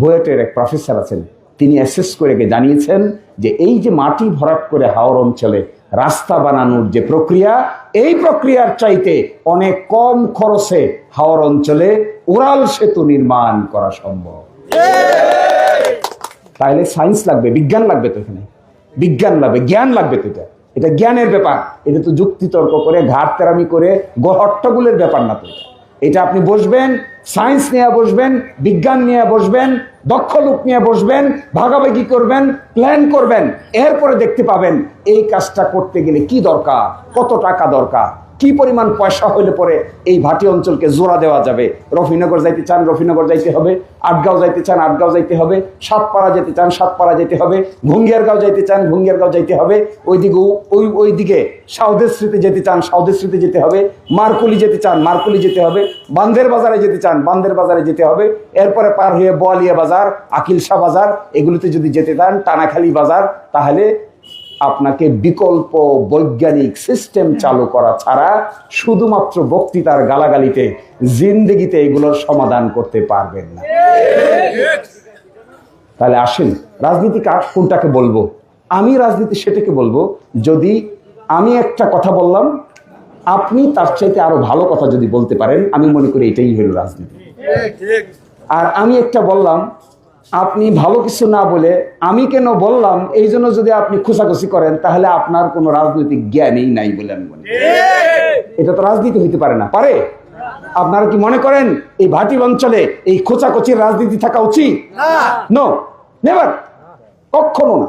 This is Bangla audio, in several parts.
বুয়েটের এক প্রফেসর আছেন। তিনি অ্যাসেস করে জানিয়েছেন যে এই যে মাটি ভরাট করে হাওর অঞ্চলে রাস্তা বানানোর যে প্রক্রিয়া, এই প্রক্রিয়ার চাইতে অনেক কম খরচে হাওর অঞ্চলে উড়াল সেতু নির্মাণ করা সম্ভব। তাহলে সায়েন্স লাগবে, বিজ্ঞান লাগবে তো এখানে। বিজ্ঞান লাগবে, জ্ঞান লাগবে তো এটা। এটা জ্ঞানের ব্যাপার। এটা তো যুক্তিতর্ক করে, ঘাট তেরামি করে, গহট্টগুলের ব্যাপার না তো এটা আপনি বসবেন সায়েন্স নিয়ে বসবেন, বিজ্ঞান নিয়ে বসবেন, দক্ষ লোক নিয়ে বসবেন, ভাগাভাগি করবেন প্ল্যান করবেন, এরপরে দেখতে পাবেন এই কাজটা করতে গেলে কি দরকার, কত টাকা দরকার। কি পরিমাণ পয়সা হইলে পরে এই ভাটি অঞ্চলকে জোড়া দেওয়া যাবে? রফিনগর যাইতে চান, রফিনগর যাইতে হবে। আটগাঁও যাইতে চান, আটগাঁও যাইতে হবে। সাতপাড়া যেতে চান, সাতপাড়া যেতে হবে। ভুঙ্গিয়ারগাঁও যাইতে চান ভুঙ্গিয়ারগাঁও যাইতে হবে। ওইদিকে ওই ওই দিকে সাউদের স্মৃতি যেতে চান, সাউদের স্মৃতি যেতে হবে। মারকুলি যেতে চান, মারকুলি যেতে হবে। বান্দের বাজারে যেতে চান, বান্দের বাজারে যেতে হবে। এরপরে পার হয়ে বোয়ালিয়া বাজার, আকিলশা বাজার, এগুলোতে যদি যেতে চান, টানাখালি বাজার, তাহলে আপনাকে বিকল্প বৈজ্ঞানিক সিস্টেম চালু করা ছাড়া শুধুমাত্র বক্তৃতার গালাগালিতে জিন্দেগিতে এগুলোর সমাধান করতে পারবেন না। তাহলে আসেন, রাজনীতি কোনটাকে বলব? আমি রাজনীতি সেটাকে বলব, যদি আমি একটা কথা বললাম, আপনি তার চাইতে আরও ভালো কথা যদি বলতে পারেন, আমি মনে করি এটাই হলো রাজনীতি। আর আমি একটা বললাম আপনি ভালো কিছু না বলে আমি কেন বললাম এই জন্য যদি আপনি খুশাখুশি করেন তাহলে আপনার কোনো রাজনৈতিক জ্ঞানই নাই বলে আমি মনে এটা তো রাজনীতি হইতে পারে না। পারে? আপনারা কি মনে করেন এই ভাটি অঞ্চলে এই খোঁচাখুচির রাজনীতি থাকা উচিত? নো। নেভার কখনো না।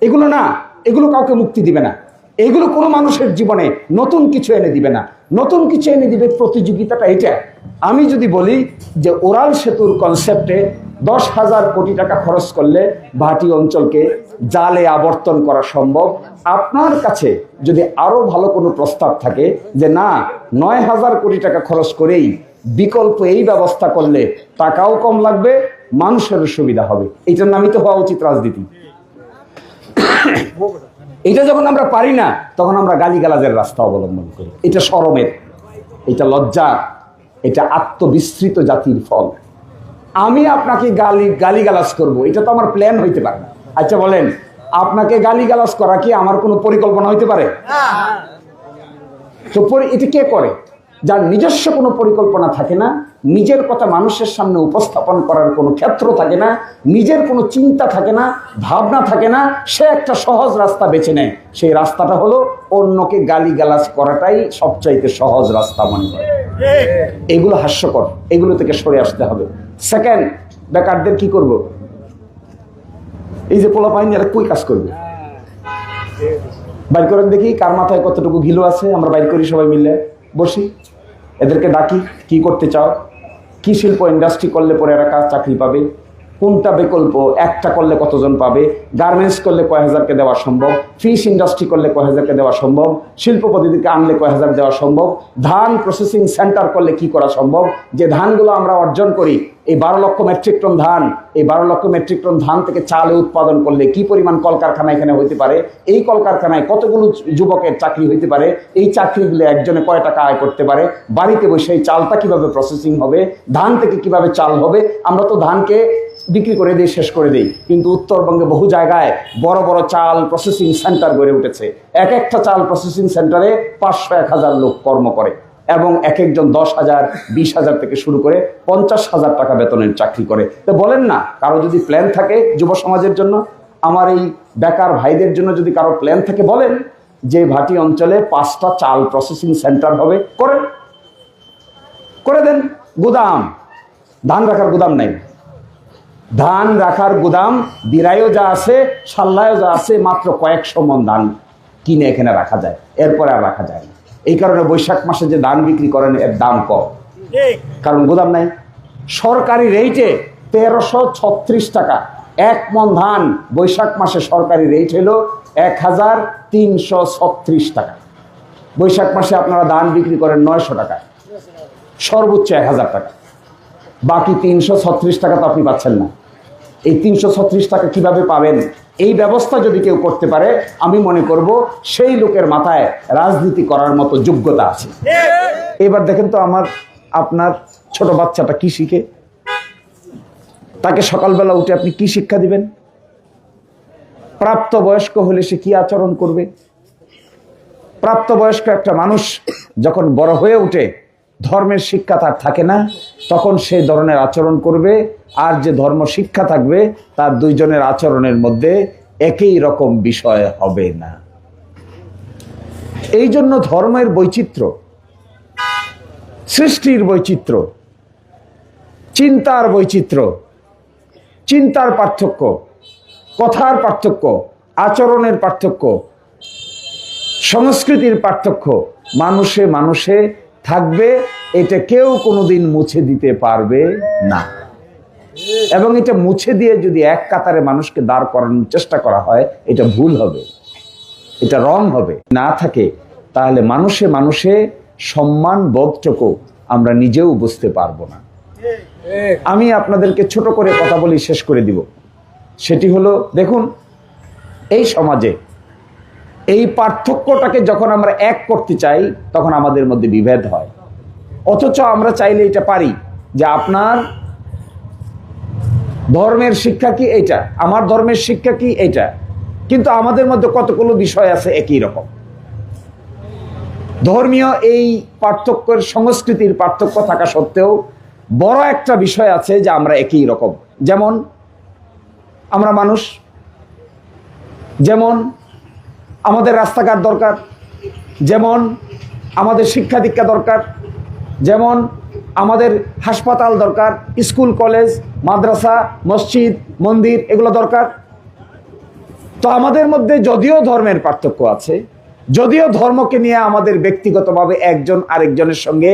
এগুলো না এগুলো কাউকে মুক্তি দিবে না। এগুলো কোনো মানুষের জীবনে নতুন কিছু এনে দিবে না। নতুন কিছু এনে দিবে প্রতিযোগিতাটা এটা। আমি যদি বলি যে ওরাল সেতুর কনসেপ্টে দশ হাজার কোটি টাকা খরচ করলে ভাটি অঞ্চলকে জালে আবর্তন করা সম্ভব। আপনার কাছে যদি আরও ভালো কোনো প্রস্তাব থাকে যে না, নয় হাজার কোটি টাকা খরচ করেই বিকল্প এই ব্যবস্থা করলে টাকাও কম লাগবে, মানুষেরও সুবিধা হবে। এইটার নামই তো হওয়া উচিত রাজনীতি। এটা যখন আমরা পারি না, তখন আমরা গালিগালাজের রাস্তা অবলম্বন করি। এটা সরমের, এটা লজ্জা এটা আত্মবিস্মৃত জাতির ফল। আমি আপনাকে গালি গালিগালাজ করব। এটা তো আমার প্ল্যান হইতে পারে না। আচ্ছা বলেন আপনাকে গালিগালাজ করা কি আমার কোনো পরিকল্পনা হইতে পারে? তো এটা কে করে? যার নিজস্ব কোনো পরিকল্পনা থাকে না নিজের কথা মানুষের সামনে উপস্থাপন করার কোনো ক্ষেত্র থাকে না নিজের কোনো চিন্তা থাকে না ভাবনা থাকে না সে একটা সহজ রাস্তা বেছে নেয়। সেই রাস্তাটা হলো অন্যকে গালিগালাজ করাটাই সবচাইতে সহজ রাস্তা মনে করে। এগুলো হাস্যকর। এগুলো থেকে সরে আসতে হবে। সেকেন্ড বেকারদের কি করব? এই যে পোলা পাইনি, এরা কই কাজ করবে? বাইর করেন দেখি, কার মাথায় কতটুকু ঘিলো আছে, আমরা বাইর করি সবাই মিলে। বসি। এদেরকে ডাকি, কি করতে চাও? কি শিল্প ইন্ডাস্ট্রি করলে পরে এরা কাজ, চাকরি পাবে। কোনটা বিকল্প? একটা করলে কতজন পাবে? গার্মেন্টস করলে কয় হাজারকে দেওয়া সম্ভব? ফিশ ইন্ডাস্ট্রি করলে কয় হাজারকে দেওয়া সম্ভব? শিল্প পদ্ধতিকে আনলে কয় হাজার দেওয়া সম্ভব? ধান প্রসেসিং সেন্টার করলে কি করা সম্ভব? যে ধানগুলো আমরা অর্জন করি, এই বারো লক্ষ মেট্রিক টন ধান, এই বারো লক্ষ মেট্রিক টন ধান থেকে চাল উৎপাদন করলে কি পরিমাণ কলকারখানা এখানে হইতে পারে? এই কলকারখানায় কতগুলো যুবকের চাকরি হইতে পারে? এই চাকরিগুলো একজনে কয় টাকা আয় করতে পারে? বাড়িতে বসে এই চালটা কীভাবে প্রসেসিং হবে? ধান থেকে কীভাবে চাল হবে? আমরা তো ধানকে বিক্রি করে দিই, শেষ করে দিই। কিন্তু উত্তরবঙ্গে বহু জায়গায় বড় বড় চাল প্রসেসিং সেন্টার গড়ে উঠেছে। এক একটা চাল প্রসেসিং সেন্টারে পাঁচশো এক হাজার লোক কর্ম করে এবং এক একজন দশ হাজার, বিশ হাজার থেকে শুরু করে পঞ্চাশ হাজার টাকা বেতনের চাকরি করে। তো বলেন না, কারও যদি প্ল্যান থাকে যুব সমাজের জন্য? আমার এই বেকার ভাইদের জন্য যদি কারও প্ল্যান থাকে, বলেন যে ভাটি অঞ্চলে পাঁচটা চাল প্রসেসিং সেন্টার হবে, করেন। করে দেন। গুদাম, ধান রাখার গুদাম নাই। ধান রাখার গুদাম বিরায়ও যা আছে সাল্লায়ও যা আছে মাত্র কয়েকশো মন ধান কিনে এখানে রাখা যায়। এরপরে আর রাখা যায় না। এই কারণে বৈশাখ মাসে যে ধান বিক্রি করেন এর দাম কম। কারণ গুদাম নাই। সরকারি রেটে তেরোশো ছত্রিশ টাকা এক মন ধান বৈশাখ মাসে সরকারি রেট হলো এক হাজার তিনশো ছত্রিশ টাকা। বৈশাখ মাসে আপনারা ধান বিক্রি করেন নয়শো টাকা। সর্বোচ্চ এক হাজার টাকা। বাকি তিনশো ছত্রিশ টাকা তো আপনি পাচ্ছেন না। এই তিনশো ছত্রিশ টাকা কীভাবে পাবেন? এই ব্যবস্থা যদি কেউ করতে পারে, আমি মনে করব সেই লোকের মাথায় রাজনীতি করার মতো যোগ্যতা আছে। এবার দেখেন তো আমার, আপনার ছোট বাচ্চাটা কি শিখে? তাকে সকালবেলা উঠে আপনি কি শিক্ষা দিবেন? প্রাপ্তবয়স্ক হলে সে কি আচরণ করবে? প্রাপ্তবয়স্ক একটা মানুষ যখন বড় হয়ে ওঠে ধর্মের শিক্ষা তার থাকে না, তখন সে ধরনের আচরণ করবে, আর যে ধর্ম শিক্ষা থাকবে, তার দুইজনের আচরণের মধ্যে একই রকম বিষয় হবে না। এই জন্য ধর্মের বৈচিত্র্য, সৃষ্টির বৈচিত্র্য, চিন্তার বৈচিত্র্য, চিন্তার পার্থক্য, কথার পার্থক্য, আচরণের পার্থক্য, সংস্কৃতির পার্থক্য, মানুষে মানুষে থাকবে, এটা কেউ কোনোদিন মুছে দিতে পারবে না। এবং এটা মুছে দিয়ে যদি এক কাতারে মানুষকে দাঁড় করানোর চেষ্টা করা হয়, এটা ভুল হবে। এটা রং হবে। না থাকে, তাহলে মানুষে মানুষে সম্মান বোধটুকু আমরা নিজেও বুঝতে পারব না। আমি আপনাদেরকে ছোট করে কথা বলি, শেষ করে দিব। সেটি হলো, দেখুন, এই সমাজে এই পার্থক্যটাকে যখন আমরা এক করতে চাই, তখন আমাদের মধ্যে বিভেদ হয়। অথচ আমরা চাইলে এটা পারি যে আপনার ধর্মের শিক্ষা কি এইটা? আমার ধর্মের শিক্ষা কি এইটা? কিন্তু আমাদের মধ্যে কতগুলো বিষয় আছে একই রকম। ধর্মীয় এই পার্থক্যের সংস্কৃতির পার্থক্য থাকা সত্ত্বেও বড় একটা বিষয় আছে যে আমরা একই রকম। যেমন আমরা মানুষ, যেমন আমাদের রাস্তাঘাট দরকার। যেমন আমাদের শিক্ষা দীক্ষা দরকার। যেমন আমাদের হাসপাতাল দরকার। স্কুল, কলেজ, মাদ্রাসা, মসজিদ, মন্দির এগুলো দরকার। তো আমাদের মধ্যে যদিও ধর্মের পার্থক্য আছে, যদিও ধর্মকে নিয়ে আমাদের ব্যক্তিগতভাবে একজন আরেকজনের সঙ্গে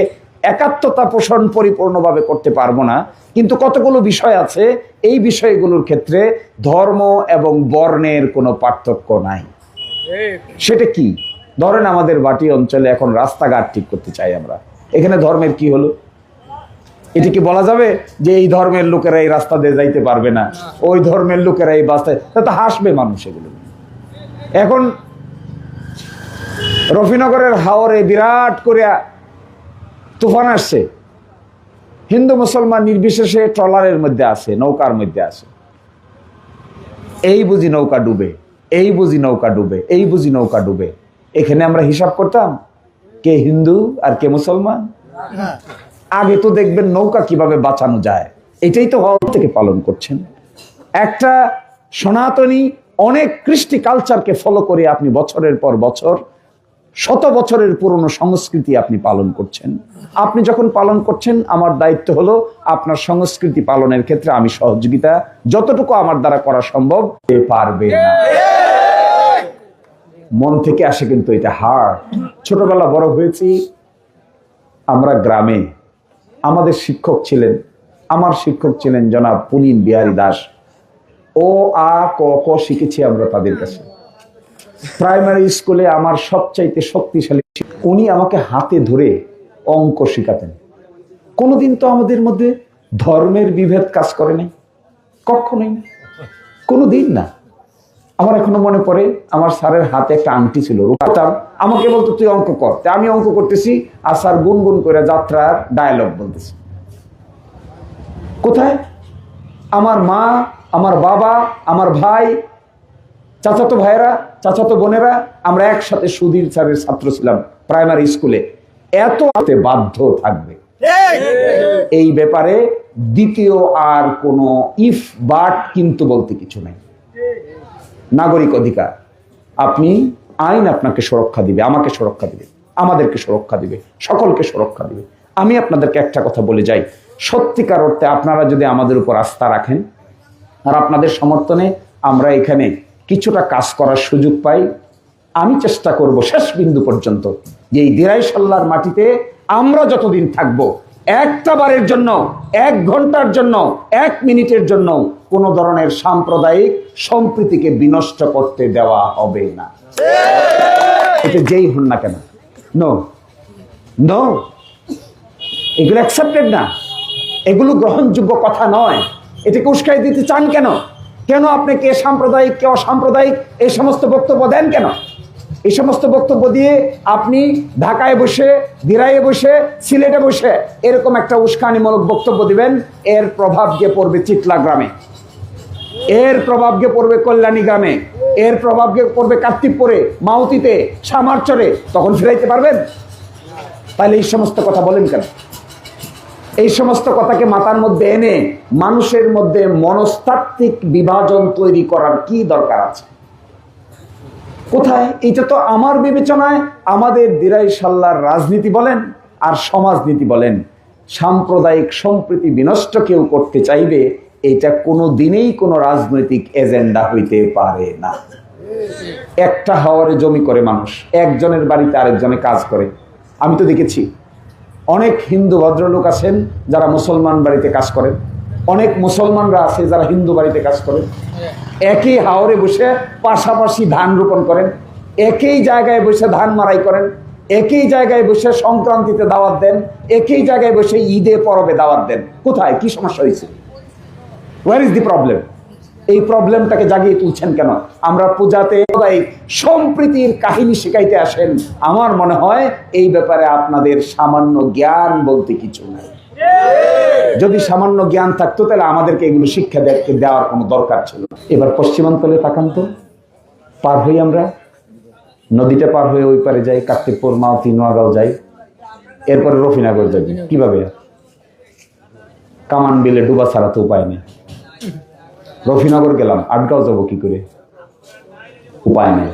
একাত্মতা পোষণ পরিপূর্ণভাবে করতে পারব না, কিন্তু কতগুলো বিষয় আছে, এই বিষয়গুলোর ক্ষেত্রে ধর্ম এবং বর্ণের কোনো পার্থক্য নাই। সেটা কি? ধরেন আমাদের বাটি অঞ্চলে এখন রাস্তাঘাট ঠিক করতে চাই আমরা। এখানে ধর্মের কি হলো? এটা কি বলা যাবে যে এই ধর্মের লোকেরা এই রাস্তা দিয়ে যাইতে পারবে না? ওই ধর্মের লোকেরা এই রাস্তায় তা হাসবে মানুষ এগুলো। এখন রফিনগরের হাওরে বিরাট করিয়া তুফান আসছে। হিন্দু মুসলমান নির্বিশেষে ট্রলারের মধ্যে আছে, নৌকার মধ্যে আছে। এই বুঝি নৌকা ডুবে। এই বুঝি নৌকা ডুবে, এই বুঝি নৌকা ডুবে। এখানে আমরা হিসাব করতাম, কে হিন্দু আর কে মুসলমান? আগে তো দেখবেন নৌকা কীভাবে বাঁচানো যায়, এটাই তো হল থেকে পালন করছেন। একটা সনাতনী, অনেক কৃষ্টি কালচারকে ফলো করে আপনি বছরের পর বছর, শত বছরের পুরনো সংস্কৃতি আপনি পালন করছেন। আপনি যখন পালন করছেন, আমার দায়িত্ব হলো আপনার সংস্কৃতি পালনের ক্ষেত্রে আমি সহযোগিতা, যতটুকু আমার দ্বারা করা সম্ভব পারবে না। মন থেকে আসে কিন্তু এটা হার্ড ছোটবেলা বড় হয়েছি, আমরা গ্রামে, আমাদের শিক্ষক ছিলেন, আমার শিক্ষক ছিলেন জনাব পুলিন বিহারী দাস। ও, আ, ক ক শিখেছি আমরা তাদের কাছে। প্রাইমারি স্কুলে আমার সবচাইতে শক্তিশালী উনি আমাকে হাতে ধরে অঙ্ক শেখাতেন। কোনোদিন তো আমাদের মধ্যে ধর্মের বিভেদ কাজ করে নাই। কখনোই না। কোনোদিন না। আমার এখনও মনে পড়ে, আমার স্যারের হাতে একটা আংটি ছিল। রূপাতাম আমাকে বলতো, তুই অঙ্ক কর। আমি অঙ্ক করতেছি আর স্যার গুনগুন করে যাত্রার ডায়লগ বলতেছি। কোথায়? আমার মা, আমার বাবা, আমার ভাই, চাচাতো ভাইয়েরা, চাচাতো বোনেরা, আমরা একসাথে সুধীর স্যারের ছাত্র ছিলাম প্রাইমারি স্কুলে এত হাতে বাধ্য থাকবে। এই ব্যাপারে দ্বিতীয় আর কোনো ইফ বাট কিন্তু বলতে কিছু নেই। নাগরিক অধিকার। আপনি আইন আপনাকে সুরক্ষা দিবে, আমাকে সুরক্ষা দিবে, আমাদেরকে সুরক্ষা দিবে, সকলকে সুরক্ষা দিবে। আমি আপনাদেরকে একটা কথা বলে যাই, সত্যিকার অর্থে আপনারা যদি আমাদের উপর আস্থা রাখেন, আর আপনাদের সমর্থনে আমরা এখানে কিছুটা কাজ করার সুযোগ পাই, আমি চেষ্টা করব শেষ বিন্দু পর্যন্ত যে এই দিরাই সাল্লার মাটিতে আমরা যতদিন থাকব, একটা বারের জন্য, এক ঘণ্টার জন্য, এক মিনিটের জন্য কোন ধরনের সাম্প্রদায়িক সম্প্রীতিকে বিনষ্ট করতে দেওয়া হবে না। এটা যেই হন না কেন? নো নো এগুলো অ্যাকসেপ্টেড না। এগুলো গ্রহণযোগ্য কথা নয়। এটাকে উস্কাই দিতে চান কেন? কেন আপনি কে সাম্প্রদায়িক, কে অসাম্প্রদায়িক? এই সমস্ত বক্তব্য দেন কেন? এই সমস্ত বক্তব্য দিয়ে আপনি ঢাকায় বসে, দিরাইয়ে বসে, সিলেটে বসে এরকম একটা উস্কানিমূলক বক্তব্য দিবেন, এর প্রভাব গিয়ে পড়বে চিতলা গ্রামে। এর প্রভাবকে পড়বে কল্যাণী গ্রামে, এর প্রভাবকে পড়বে কার্তিকপুরে, মাউতিতে, সামারচরে। তখন ফিরাইতে পারবেন? তাহলে এই সমস্ত কথা বলেন কেন? এই সমস্ত কথাকে মাথার মধ্যে এনে মানুষের মধ্যে মনস্তাত্ত্বিক বিভাজন তৈরি করার কি দরকার আছে? কোথায়? এটা তো আমার বিবেচনায় আমাদের দিরাই সাল্লার রাজনীতি বলেন আর সমাজনীতি বলেন। সাম্প্রদায়িক সম্প্রীতি বিনষ্ট কেউ করতে চাইবে এটা কোনো দিনেই কোনো রাজনৈতিক এজেন্ডা হইতে পারে না। একটা হাওয়ারে জমি করে মানুষ, একজনের বাড়িতে আরেকজনে কাজ করে। আমি তো দেখেছি, অনেক হিন্দু ভদ্রলোক আছেন যারা মুসলমান বাড়িতে কাজ করেন। অনেক মুসলমানরা আছে যারা হিন্দু বাড়িতে কাজ করেন। একই হাওরে বসে পাশাপাশি ধান রোপণ করেন। একই জায়গায় বসে ধান মারাই করেন। একই জায়গায় বসে সংক্রান্তিতে দাওয়াত দেন। একই জায়গায় বসে ঈদে, পরবে দাওয়াত দেন। কোথায়? কি সমস্যা হয়েছে? ওয়ার ইজ দি প্রবলেম এই প্রবলেমটাকে জাগিয়ে তুলছেন কেন? আমরা পূজাতে সম্প্রীতির কাহিনী শিখাইতে আসেন। আমার মনে হয় এই ব্যাপারে আপনাদের সামান্য জ্ঞান বলতে কিছু নাই। যদি সামান্য জ্ঞান থাকতো, তাহলে আমাদেরকে এগুলো শিক্ষা দেওয়ার কোনো দরকার ছিল এবার পশ্চিমাঞ্চলে তাকান তো। পার হই আমরা। নদীটা পার হয়ে ওই পারে যাই, কার্তিকপুর মাওতি নোয়াগাঁও যাই। এরপরে রফিনগর যাবি কীভাবে? কামান বিলে ডুবা ছাড়া তো উপায় নেই। রফিনগর গেলাম, আটগাঁও যাব কি করে? উপায় নেই।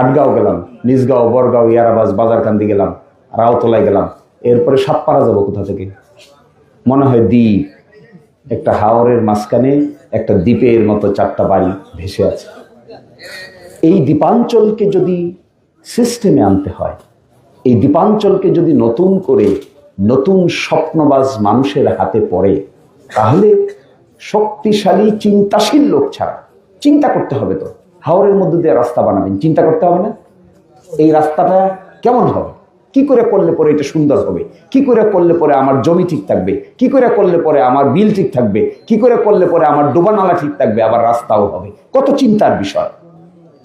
আটগাঁও গেলাম, নিজগাঁও, বরগাঁও, ইয়ারাবাজ, বাজারকান্দি গেলাম রাওতলায় গেলাম। এরপরে সাতপাড়া যাব কোথা থেকে? মনে হয় দ্বীপ। একটা হাওরের মাঝখানে একটা দ্বীপের মতো চারটা বাড়ি ভেসে আছে। এই দ্বীপাঞ্চলকে যদি সিস্টেমে আনতে হয়, এই দ্বীপাঞ্চলকে যদি নতুন করে নতুন স্বপ্নবাজ মানুষের হাতে পড়ে, তাহলে শক্তিশালী, চিন্তাশীল লোক ছাড়া। চিন্তা করতে হবে তো। হাওরের মধ্যে দিয়ে রাস্তা বানাবেন। চিন্তা করতে হবে না? এই রাস্তাটা কেমন হবে? কি করে করলে পরে এটা সুন্দর হবে? কি করে করলে পরে আমার জমি ঠিক থাকবে? কি করে করলে পরে আমার বিল ঠিক থাকবে? কি করে করলে পরে আমার ডোবানালা ঠিক থাকবে? আবার রাস্তাও হবে। কত চিন্তার বিষয়।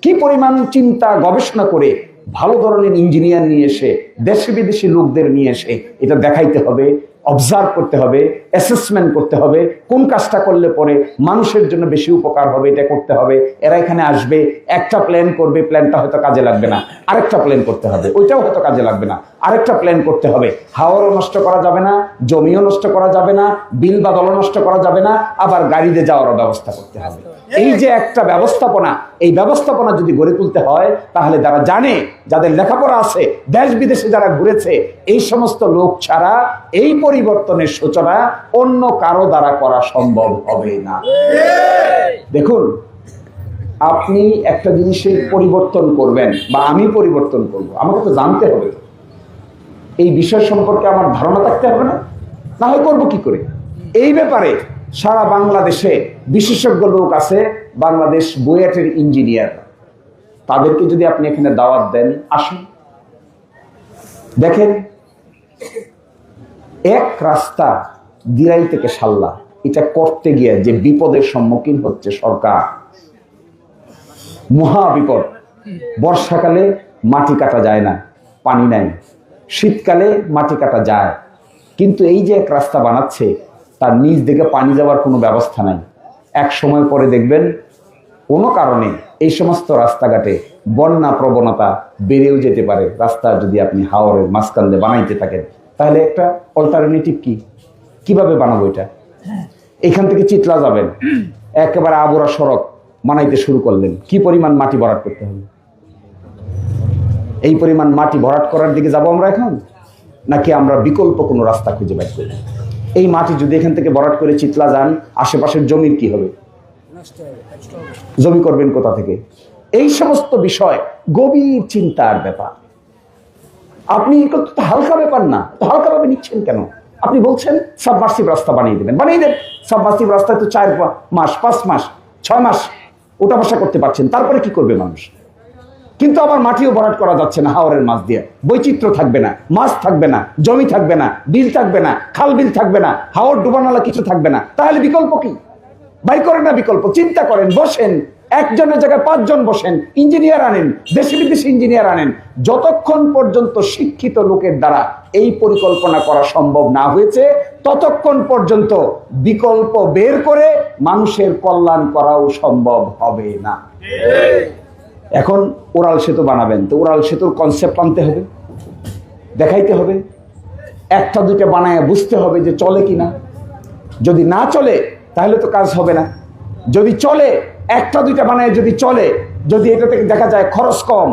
কি পরিমাণ চিন্তা, গবেষণা করে ভালো ধরনের ইঞ্জিনিয়ার নিয়ে এসে, দেশে বিদেশি লোকদের নিয়ে এসে এটা দেখাইতে হবে? অবজার্ভ করতে হবে অ্যাসেসমেন্ট করতে হবে, কোন কাজটা করলে পরে মানুষের জন্য বেশি উপকার হবে এটা করতে হবে। এরা এখানে আসবে, একটা প্ল্যান করবে প্ল্যানটা হয়তো কাজে লাগবে না। আরেকটা প্ল্যান করতে হবে, ওইটাও হয়তো কাজে লাগবে না। আরেকটা প্ল্যান করতে হবে। হাওয়ারও নষ্ট করা যাবে না জমিও নষ্ট করা যাবে না বিল বাদলও নষ্ট করা যাবে না আবার গাড়িতে যাওয়ারও ব্যবস্থা করতে হবে। এই যে একটা ব্যবস্থাপনা এই ব্যবস্থাপনা যদি গড়ে তুলতে হয় তাহলে যারা জানে যাদের লেখাপড়া আছে দেশ বিদেশে যারা ঘুরেছে এই সমস্ত লোক ছাড়া এই পরিবর্তনের সূচনা অন্য কারও দ্বারা করা সম্ভব হবে না। দেখুন আপনি একটা জিনিসের পরিবর্তন করবেন বা আমি পরিবর্তন করব আমাকে তো জানতে হবে। এই বিষয় সম্পর্কে আমার ধারণা থাকতে হবে না। হয় করব কি করে? এই ব্যাপারে সারা বাংলাদেশে বিশেষজ্ঞ লোক আছে, বাংলাদেশ বুয়েটের ইঞ্জিনিয়ার। তাদেরকে যদি আপনি এখানে দাওয়াত দেন, আসুন। দেখেন, এক রাস্তা দিরাই থেকে সাল্লা, এটা করতে গিয়ে যে বিপদের সম্মুখীন হচ্ছে সরকার, মহা বিপদ। বর্ষাকালে মাটি কাটা যায় না, পানি নাই। শীতকালে মাটি কাটা যায়। কিন্তু এই যে এক রাস্তা বানাচ্ছে, তার নিচ দিকে পানি যাওয়ার কোনো ব্যবস্থা নাই। এক সময় পরে দেখবেন কোনো কারণে এই সমস্ত রাস্তাঘাটে বন্যা প্রবণতা বেড়েও যেতে পারে। রাস্তা যদি আপনি হাওরের মাঝখান দিয়ে বানাইতে থাকেন, তাহলে একটা অল্টারনেটিভ কি? কীভাবে বানাবো এটা? এখান থেকে চিতলা যাবেন। একেবারে আবরা সড়ক বানাইতে শুরু করলেন। কি পরিমাণ মাটি বরাদ করতে হবে? এই পরিমাণ মাটি ভরাট করার দিকে যাব আমরা এখন? নাকি আমরা বিকল্প কোনো রাস্তা খুঁজে বের করব? এই মাটি যদি এখান থেকে ভরাট করে চিতলা যান, আশেপাশের জমির কি হবে? জমি করবেন কোথা থেকে? এই সমস্ত বিষয় গভীর চিন্তার ব্যাপার। আপনি হালকা ব্যাপার না হালকা ভাবে নিচ্ছেন কেন? আপনি বলছেন সাবমার্সিভ রাস্তা বানিয়ে দেবেন। বানিয়ে দেন। সাবমার্সিভ রাস্তায় তো চার মাস, পাঁচ মাস, ছয় মাস ওটা বসা করতে পারছেন। তারপরে কি করবে মানুষ? কিন্তু আবার মাটিও ভরাট করা যাচ্ছে না হাওরের মাছ দিয়ে। বৈচিত্র্য থাকবে না, মাছ থাকবে না, জমি থাকবে না, বিল থাকবে না, খাল বিল থাকবে না, হাওর ডুবানালা কিছু থাকবে না। তাহলে বিকল্প কি? বাই করেন না বিকল্প, চিন্তা করেন, বসেন, একজনের জায়গায় পাঁচজন বসেন, ইঞ্জিনিয়ার আনেন, দেশি বিদেশি ইঞ্জিনিয়ার আনেন, যতক্ষণ পর্যন্ত শিক্ষিত লোকের দ্বারা এই পরিকল্পনা করা সম্ভব না হয়েছে, ততক্ষণ পর্যন্ত বিকল্প বের করে মানুষের কল্যাণ করাও সম্ভব হবে না। এখন ওরাল সেতু বানাবেন, তো ওরাল সেতুর কনসেপ্ট আনতে হবে, দেখাইতে হবে, একটা দুটো বানায় বুঝতে হবে যে চলে কি না যদি না চলে, তাহলে তো কাজ হবে না। যদি চলে, একটা দুইটা বানায় যদি চলে, যদি এটা থেকে দেখা যায় খরচ কম,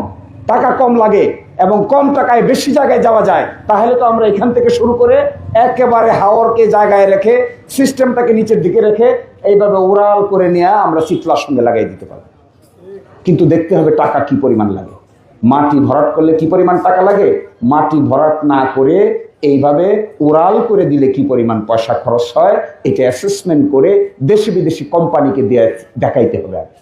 টাকা কম লাগে এবং কম টাকায় বেশি জায়গায় যাওয়া যায়, তাহলে তো আমরা এখান থেকে শুরু করে একেবারে হাওরকে জায়গায় রেখে সিস্টেমটাকে নিচের দিকে রেখে এইভাবে উড়াল করে নিয়ে আমরা চিতলার সঙ্গে লাগাই দিতে পারব। কিন্তু দেখতে হবে টাকা কি পরিমাণ লাগে। মাটি ভরাট করলে কি পরিমাণ টাকা লাগে? মাটি ভরাট না করে এইভাবে উড়াল করে দিলে কি পরিমাণ পয়সা খরচ হয়? এটা অ্যাসেসমেন্ট করে দেশি বিদেশি কোম্পানিকে দিয়ে, দেখাইতে হবে আগে।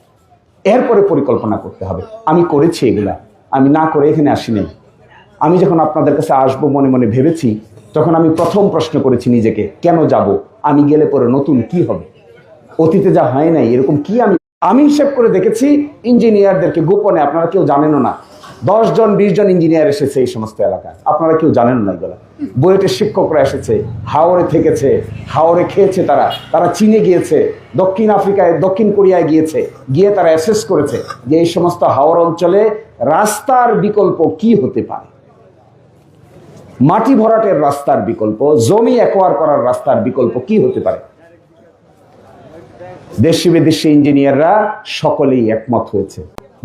এরপরে পরিকল্পনা করতে হবে। আমি করেছি এগুলা। আমি না করে এখানে আসি নাই আমি যখন আপনাদের কাছে আসব মনে মনে ভেবেছি, তখন আমি প্রথম প্রশ্ন করেছি নিজেকে, কেন যাব? আমি গেলে পরে নতুন কি হবে? অতীতে যা হয় নাই, এরকম কি আমি আমি হিসেব করে দেখেছি ইঞ্জিনিয়ারদেরকে গোপনে, আপনারা কেউ জানেনও না। দশ জন, বিশ জন ইঞ্জিনিয়ার এসেছে এই সমস্ত এলাকায়। আপনারা কেউ জানেন না এগুলো। বুয়েটের শিক্ষকরা এসেছে হাওড়ে থেকেছে হাওড়ে খেয়েছে তারা। তারা চীনে গিয়েছে, দক্ষিণ আফ্রিকায়, দক্ষিণ কোরিয়ায় গিয়েছে। গিয়ে তারা অ্যাসেস করেছে যে এই সমস্ত হাওড় অঞ্চলে রাস্তার বিকল্প কি হতে পারে। মাটি ভরাটের রাস্তার বিকল্প, জমি অ্যাকোয়ার করার রাস্তার বিকল্প কি হতে পারে? দেশি বিদেশি ইঞ্জিনিয়াররা সকলেই একমত হয়েছে।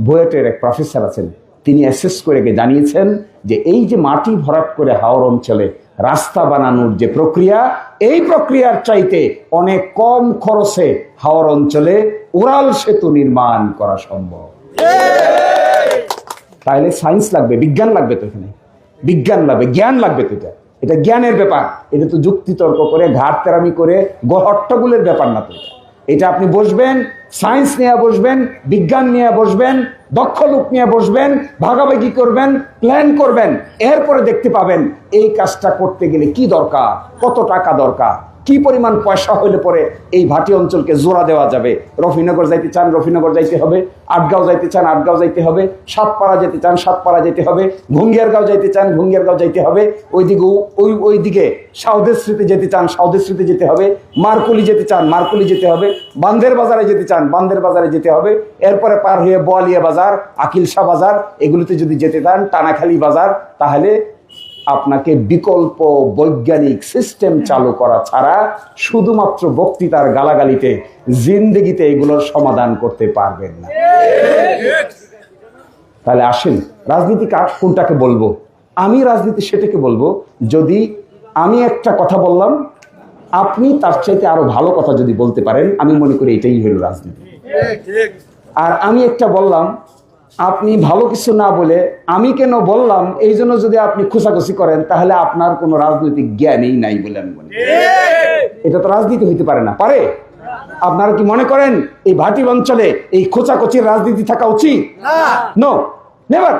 বুয়েটের এক প্রফেসর আছেন, তিনি অ্যাসেস করে জানিয়েছেন যে এই যে মাটি ভরাট করে হাওর অঞ্চলে রাস্তা বানানোর যে প্রক্রিয়া, এই প্রক্রিয়ার চাইতে অনেক কম খরচে হাওর অঞ্চলে উড়াল সেতু নির্মাণ করা সম্ভব। তাহলে সায়েন্স লাগবে, বিজ্ঞান লাগবে তো এখানে। বিজ্ঞান লাগবে, জ্ঞান লাগবে তো এটা। এটা জ্ঞানের ব্যাপার, এটা তো যুক্তি তর্ক করে, ঘাট তেরামি করে গহট্টগুলের ব্যাপার না তো এটা। এটা আপনি বসবেন, সায়েন্স নিয়ে বসবেন, বিজ্ঞান নিয়ে বসবেন, দক্ষ লোক নিয়ে বসবেন, ভাগাভাগি করবেন প্ল্যান করবেন, এরপরে দেখতে পাবেন এই কাজটা করতে গেলে কি দরকার, কত টাকা দরকার। কি পরিমাণ পয়সা হইলে পরে এই ভাটি অঞ্চলকে জোড়া দেওয়া যাবে? রফিনগর যাইতে চান, রফিনগর যাইতে হবে। আটগাঁও যাইতে চান, আটগাঁও যাইতে হবে। সাতপাড়া যেতে চান, সাতপাড়া যেতে হবে। ঘুঙ্গিয়ারগাঁও যাইতে চান, ঘুঙ্গিয়ারগাঁও যাইতে হবে। ওইদিকে ওই ওইদিকে সাউদেশ্রীতে যেতে চান সাউদেশ্রীতে যেতে হবে। মারকুলি যেতে চান, মারকুলি যেতে হবে। বান্ধের বাজারে যেতে চান বান্ধের বাজারে যেতে হবে। এরপরে পার হয়ে বোয়ালিয়া বাজার, আকিলশা বাজার, এগুলোতে যদি যেতে চান, টানাখালি বাজার, তাহলে আপনাকে বিকল্প বৈজ্ঞানিক সিস্টেম চালু করা ছাড়া শুধুমাত্র বক্তৃতার গালাগালিতে জিন্দগিতে এগুলোর সমাধান করতে পারবেন না। তাহলে আসেন রাজনীতি কার- কোনটাকে বলব? আমি রাজনীতি সেটাকে বলব, যদি আমি একটা কথা বললাম, আপনি তার চাইতে আরও ভালো কথা যদি বলতে পারেন, আমি মনে করি এটাই হলো রাজনীতি। আর আমি একটা বললাম আপনি ভালো কিছু না বলে আমি কেন বললাম এই জন্য যদি আপনি খুশাখুশি করেন তাহলে আপনার কোনো রাজনৈতিক জ্ঞানই নাই বলে আমি মনে এটা তো রাজনীতি হইতে পারে না। পারে? আপনারা কি মনে করেন এই ভাটি অঞ্চলে এই খোঁচাখুচির রাজনীতি থাকা উচিত? নো। নেভার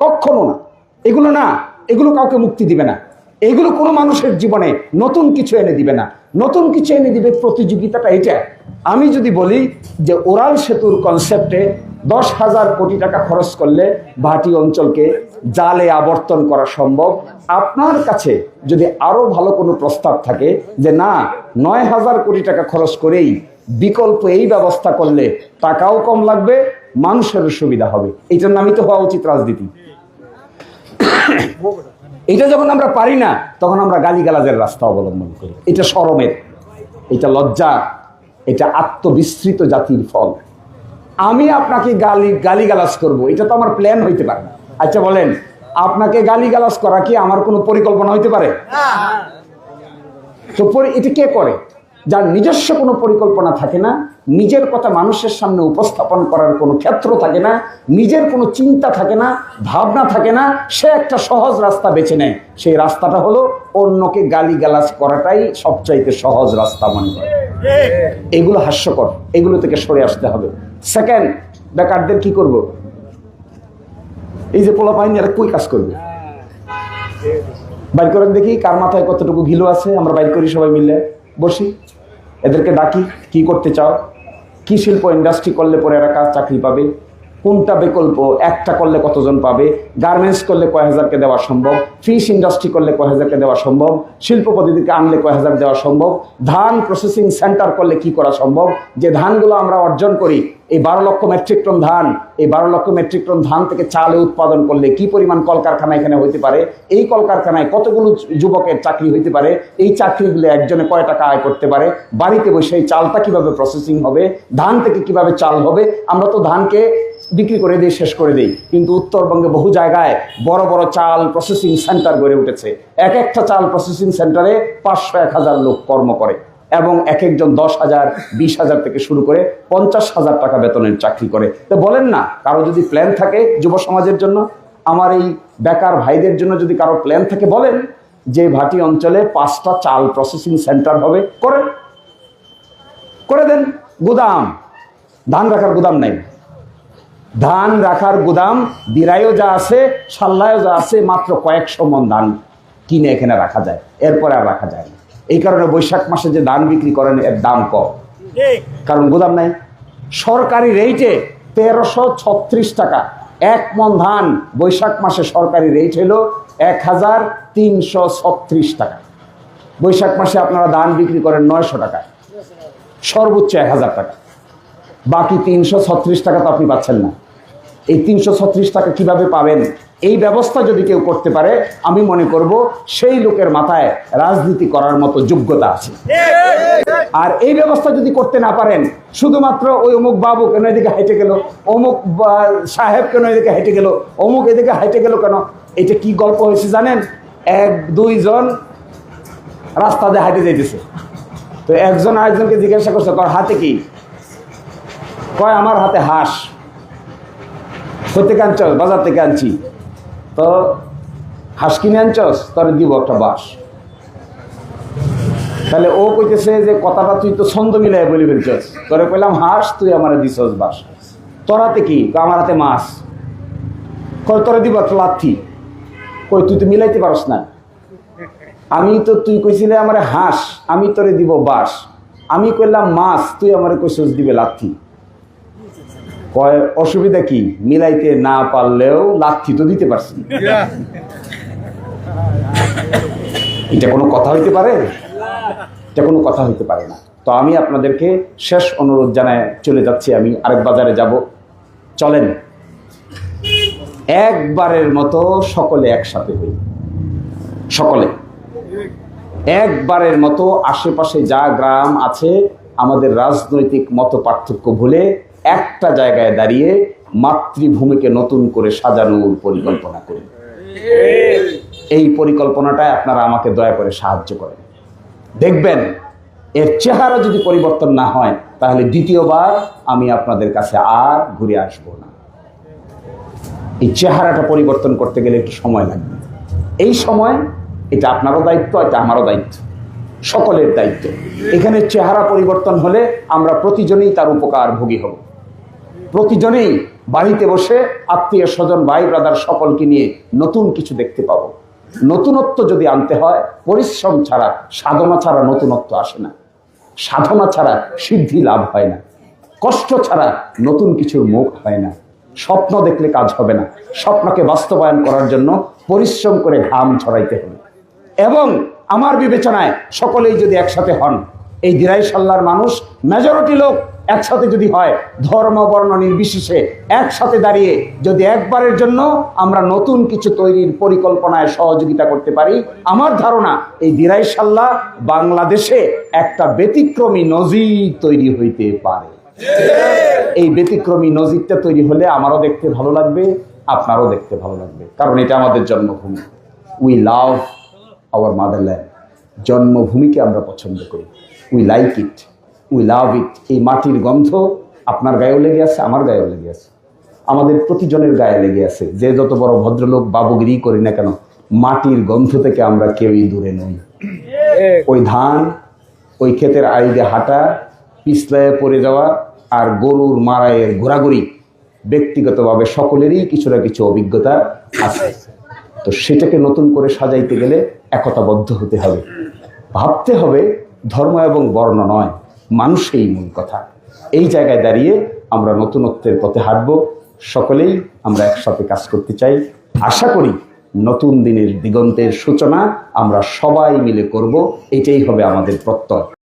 কখনো না। এগুলো না। এগুলো কাউকে মুক্তি দিবে না। এগুলো কোনো মানুষের জীবনে নতুন কিছু এনে দিবে না। নতুন কিছু এনে দিবে প্রতিযোগিতাটা এটা আমি যদি বলি যে ওরাল সেতুর কনসেপ্টে দশ হাজার কোটি টাকা খরচ করলে ভাটি অঞ্চলকে জালে আবর্তন করা সম্ভব। আপনার কাছে যদি আরও ভালো কোনো প্রস্তাব থাকে যে না, নয় হাজার কোটি টাকা খরচ করেই বিকল্প এই ব্যবস্থা করলে টাকাও কম লাগবে, মানুষেরও সুবিধা হবে। এইটার নামই তো হওয়া উচিত রাজনীতি। এটা যখন আমরা পারি না, তখন আমরা গালিগালাজের রাস্তা অবলম্বন করি। এটা সরমের, এটা লজ্জা, এটা আত্মবিস্তৃত জাতির ফল। আমি আপনাকে গালি গালিগালাজ করব। এটা তো আমার প্ল্যান হইতে পারে। আচ্ছা বলেন আপনাকে গালিগালাজ করা কি আমার কোনো পরিকল্পনা হইতে পারে? তো এটা কে করে? যার নিজস্ব কোনো পরিকল্পনা থাকে না নিজের কথা মানুষের সামনে উপস্থাপন করার কোনো ক্ষেত্র থাকে না নিজের কোনো চিন্তা থাকে না ভাবনা থাকে না সে একটা সহজ রাস্তা বেছে নেয়। সেই রাস্তাটা হলো অন্যকে গালিগালাজ করাটাই সবচাইতে সহজ রাস্তা মনে করে। এগুলো হাস্যকর। এগুলো থেকে সরে আসতে হবে। সেকেন্ড বেকারদের কি করব? এই যে পোলা পাইনি এরা কই কাজ করবে? বাইর করেন দেখি, কার মাথায় কতটুকু ঘিলো আছে, আমরা বাইর করি সবাই মিলে। বসি, এদেরকে ডাকি, কি করতে চাও? কি শিল্প ইন্ডাস্ট্রি করলে পরে এরা কাজ চাকরি পাবে? কোনটা বিকল্প? একটা করলে কতজন পাবে? গার্মেন্টস করলে কয় হাজারকে দেওয়া সম্ভব? ফিশ ইন্ডাস্ট্রি করলে কয় হাজারকে দেওয়া সম্ভব? শিল্প পদ্ধতিকে আনলে কয় হাজার দেওয়া সম্ভব? ধান প্রসেসিং সেন্টার করলে কি করা সম্ভব? যে ধানগুলো আমরা অর্জন করি, এই বারো লক্ষ মেট্রিক টন ধান, এই বারো লক্ষ মেট্রিক টন ধান থেকে চালে উৎপাদন করলে কি পরিমাণ কলকারখানা এখানে হইতে পারে? এই কলকারখানায় কতগুলো যুবকের চাকরি হইতে পারে? এই চাকরিগুলো একজনে কয় টাকা আয় করতে পারে? বাড়িতে বসে এই চালটা কীভাবে প্রসেসিং হবে? ধান থেকে কীভাবে চাল হবে? আমরা তো ধানকে বিক্রি করে দিই, শেষ করে দিই। কিন্তু উত্তরবঙ্গে বহু জায়গায় বড় বড় চাল প্রসেসিং সেন্টার গড়ে উঠেছে। এক একটা চাল প্রসেসিং সেন্টারে পাঁচশো এক হাজার লোক কর্ম করে এবং এক একজন দশ হাজার, বিশ হাজার থেকে শুরু করে পঞ্চাশ হাজার টাকা বেতনের চাকরি করে। তো বলেন না, কারও যদি প্ল্যান থাকে যুব সমাজের জন্য, আমার এই বেকার ভাইদের জন্য যদি কারও প্ল্যান থাকে, বলেন যে ভাটি অঞ্চলে পাঁচটা চাল প্রসেসিং সেন্টার হবে, করেন। করে দেন। গুদাম, ধান রাখার গুদাম নাই। ধান রাখার গুদাম দিরাইও যা আছে সাল্লায়ও যা আছে মাত্র কয়েকশো মন ধান কিনে এখানে রাখা যায়। এরপরে আর রাখা যায় না। এই কারণে বৈশাখ মাসে যে ধান বিক্রি করেন এর দাম কম। কারণ গুদাম নাই। সরকারি রেটে তেরোশো ছত্রিশ টাকা। এক মন ধান বৈশাখ মাসে সরকারি রেট হলো এক হাজার তিনশো ছত্রিশ টাকা। বৈশাখ মাসে আপনারা ধান বিক্রি করেন নয়শো টাকা। সর্বোচ্চ এক হাজার টাকা। বাকি তিনশো ছত্রিশ টাকা তো আপনি পাচ্ছেন না। এই তিনশো ছত্রিশ টাকা কীভাবে পাবেন? এই ব্যবস্থা যদি কেউ করতে পারে, আমি মনে করব সেই লোকের মাথায় রাজনীতি করার মতো যোগ্যতা আছে। আর এই ব্যবস্থা যদি করতে না পারেন, শুধুমাত্র ওই অমুক বাবু কেন এদিকে হাইটে গেল, অমুক সাহেব কেন এদিকে হাইটে গেল, অমুক এদিকে হাইটে গেল কেন, এটা কি গল্প হয়েছে জানেন? এক, দুইজন রাস্তা দিয়ে হাইটে যাইতেছে। তো একজন আরেকজনকে জিজ্ঞাসা করছে, তোর হাতে কি? কয়, আমার হাতে হাঁস। কোথেকে আনছস? বাজার থেকে আনছি। তো হাঁস কিনে আনছস? তোর দিব একটা বাস তাহলে ও কইতেছে যে, কথাটা তুই তো ছন্দ মিলাই বলি ফেলছস। তোরে কইলাম, হাঁস, তুই আমার দিছস বাস তোর হাতে কি আমার হাতে মাছ। কয়, তোরে দিব একটা লাথি। কই তুই তো মিলাইতে পারস না। আমি তো, তুই কইছিলে আমার হাঁস, আমি তোরে দিব বাস আমি কইলাম মাছ, তুই আমারে কইছস দিবে লাথি। কয়, অসুবিধা কি? মিলাইতে না পারলেও লাথি তো দিতে পারছি। এটা কোনো কথা হইতে পারে? এটা কোনো কথা হইতে পারে না। তো আমি আপনাদেরকে শেষ অনুরোধ জানায় চলে যাচ্ছি। আমি আরেক বাজারে যাব। চলেন। একবারের মতো সকলে একসাথে হই। সকলে। একবারের মতো আশেপাশে যা গ্রাম আছে, আমাদের রাজনৈতিক মত পার্থক্য ভুলে একটা জায়গায় দাঁড়িয়ে মাতৃভূমিকে নতুন করে সাজানোর পরিকল্পনা করি। এই পরিকল্পনাটায় আপনারা আমাকে দয়া করে সাহায্য করেন। দেখবেন, এর চেহারা যদি পরিবর্তন না হয়, তাহলে দ্বিতীয়বার আমি আপনাদের কাছে আর ঘুরে আসব না। এই চেহারাটা পরিবর্তন করতে গেলে একটু সময় লাগবে। এই সময় এটা আপনারও দায়িত্ব, এটা আমারও দায়িত্ব। সকলের দায়িত্ব। এখানে চেহারা পরিবর্তন হলে আমরা প্রতিজনেই তার উপকার ভোগী হব। প্রতিজনেই বাড়িতে বসে আত্মীয় স্বজন, ভাই ব্রাদার সকলকে নিয়ে নতুন কিছু দেখতে পাবো। নতুনত্ব যদি আনতে হয়, পরিশ্রম ছাড়া, সাধনা ছাড়া নতুনত্ব আসে না। সাধনা ছাড়া সিদ্ধি লাভ হয় না। কষ্ট ছাড়া নতুন কিছুর মুখ হয় না। স্বপ্ন দেখলে কাজ হবে না। স্বপ্নকে বাস্তবায়ন করার জন্য পরিশ্রম করে ঘাম ছড়াইতে হবে। এবং আমার বিবেচনায় সকলেই যদি একসাথে হন, এই দিরাই সাল্লার মানুষ মেজরিটি লোক একসাথে যদি হয়, ধর্ম, বর্ণ নির্বিশেষে একসাথে দাঁড়িয়ে যদি একবারের জন্য আমরা নতুন কিছু তৈরির পরিকল্পনায় সহযোগিতা করতে পারি, আমার ধারণা এই দিরাই সাল্লাহ বাংলাদেশে একটা ব্যতিক্রমী নজির তৈরি হইতে পারে। এই ব্যতিক্রমী নজিরটা তৈরি হলে আমারও দেখতে ভালো লাগবে, আপনারও দেখতে ভালো লাগবে। কারণ এটা আমাদের জন্মভূমি। উই লাভ আওয়ার মাদারল্যান্ড জন্মভূমিকে আমরা পছন্দ করি। We like it we love it এই মাটির গন্ধ আপনার গায়েও লেগে আছে, আমার গায়েও লেগে আছে। আমাদের প্রতিজনের গায়ে লেগে আছে। যে যত বড় ভদ্রলোক বাবুগিরি করি না কেন, মাটির গন্ধ থেকে আমরা কেউই দূরে নই। ওই ধান, ওই ক্ষেতের আইডে হাঁটা, পিছলায় পড়ে যাওয়া আর গরুর মারায়ের ঘোরাঘুরি, ব্যক্তিগতভাবে সকলেরই কিছু না কিছু অভিজ্ঞতা আছে। তো সেটাকে নতুন করে সাজাইতে গেলে একতাবদ্ধ হতে হবে। ভাবতে হবে ধর্ম এবং বর্ণ নয়। মানুষই মূল কথা। এই জায়গায় দাঁড়িয়ে আমরা নতুনত্বের পথে হাঁটব। সকলেই আমরা একসাথে কাজ করতে চাই। আশা করি নতুন দিনের দিগন্তের সূচনা আমরা সবাই মিলে করব। এটাই হবে আমাদের প্রত্যয়।